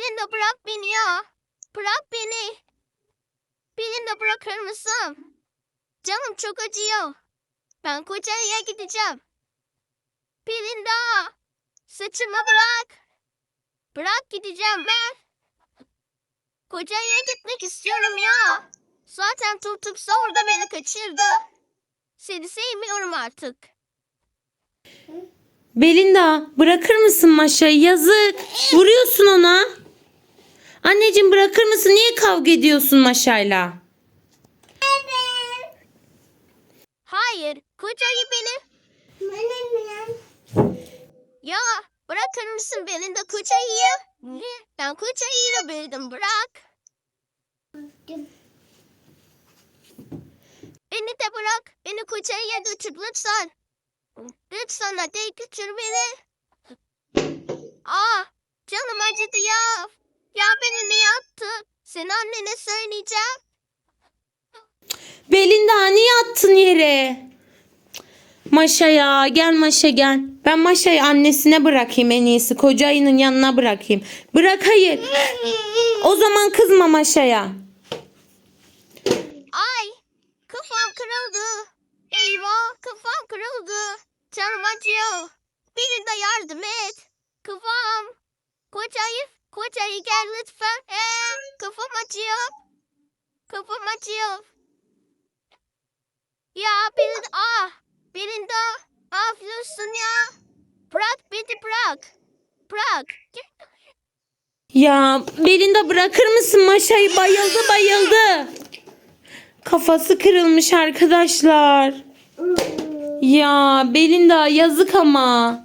Belinda bırak beni ya. Bırak beni. Belinda bırakır mısın? Canım çok acıyor. Ben kocaya gideceğim. Belinda. Saçımı bırak. Bırak gideceğim ben. Kocaya gitmek istiyorum ya. Zaten tutuksa orada beni kaçırdı. Seni sevmiyorum artık. Belinda bırakır mısın Maşa'yı? Yazık. Vuruyorsun ona. Anneciğim bırakır mısın? Niye kavga ediyorsun Maşa'yla? Hayır, kocayı beni. Ya bırakır mısın beni de? Ne? Ben kocayıyla büyüdüm bırak. Beni de bırak. Beni kocaya götür lütfen. Lütfen hadi götür beni. Aa, canım acıdı ya. Ya beni ne yaptın? Seni annene söyleyeceğim. Belinda niye attın yere? Maşa ya gel Maşa gel. Ben Maşa'yı annesine bırakayım en iyisi. Koca ayının yanına bırakayım. Bırak hayır. O zaman kızma Maşa'ya. Ay kafam kırıldı. Eyvah kafam kırıldı. Canım acıyor. Biri de yardım et. Kafam. Kocayı, kocayı gel lütfen. Ee, kafam acıyor. Kafam acıyor. Ya bir ah birinde ne yapıyorsun ya? Bırak beni bırak. Bırak. Ya Belinda bırakır mısın Maşa'yı? Bayıldı bayıldı. Kafası kırılmış arkadaşlar. Ya Belinda yazık ama.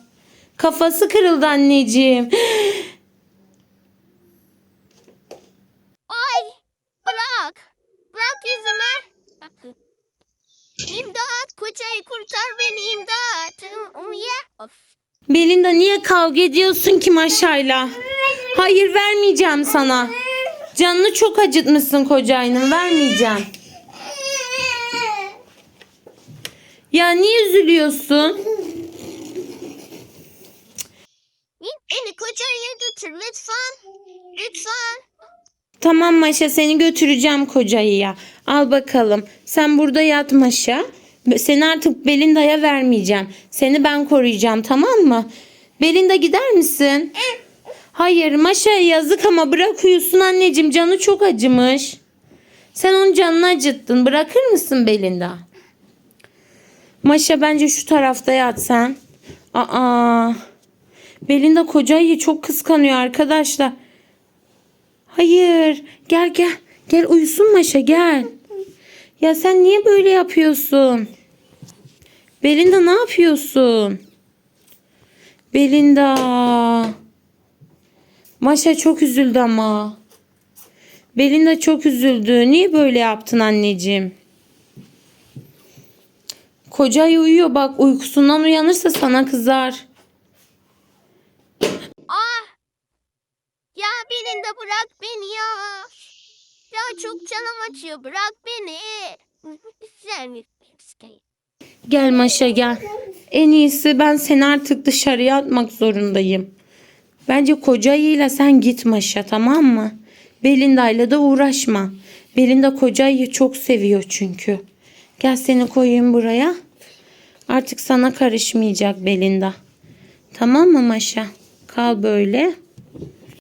Kafası kırıldı anneciğim. Ay bırak. Bırak yüzümü. İmdat kocayı kurtar beni imdat. Of. Belinda niye kavga ediyorsun ki Maşa'yla? Hayır vermeyeceğim sana. Canını çok acıtmışsın kocayının vermeyeceğim. Ya niye üzülüyorsun? Beni kocaya götür lütfen. Lütfen. Tamam Maşa seni götüreceğim kocayıya. Al bakalım. Sen burada yat Maşa. Seni artık Belinda'ya vermeyeceğim. Seni ben koruyacağım tamam mı? Belinda gider misin? Hayır Maşa'ya yazık ama bırak uyusun anneciğim. Canı çok acımış. Sen onun canını acıttın. Bırakır mısın Belinda? Maşa bence şu tarafta yat sen. Aa. Belinda kocayı çok kıskanıyor arkadaşlar. Hayır. Gel gel. Gel uyusun Maşa gel. Ya sen niye böyle yapıyorsun? Belinda ne yapıyorsun? Belinda. Maşa çok üzüldü ama. Belinda çok üzüldü. Niye böyle yaptın anneciğim? Kocayı uyuyor bak uykusundan uyanırsa sana kızar. Ah. Ya beni bırak beni ya. Ya çok canım acıyor. Bırak beni. Gel Maşa gel. En iyisi ben seni artık dışarıya atmak zorundayım. Bence kocayıyla sen git Maşa tamam mı? Belinda'yla da uğraşma. Belinda kocayı çok seviyor çünkü. Gel seni koyayım buraya. Artık sana karışmayacak Belinda. Tamam mı Maşa? Kal böyle.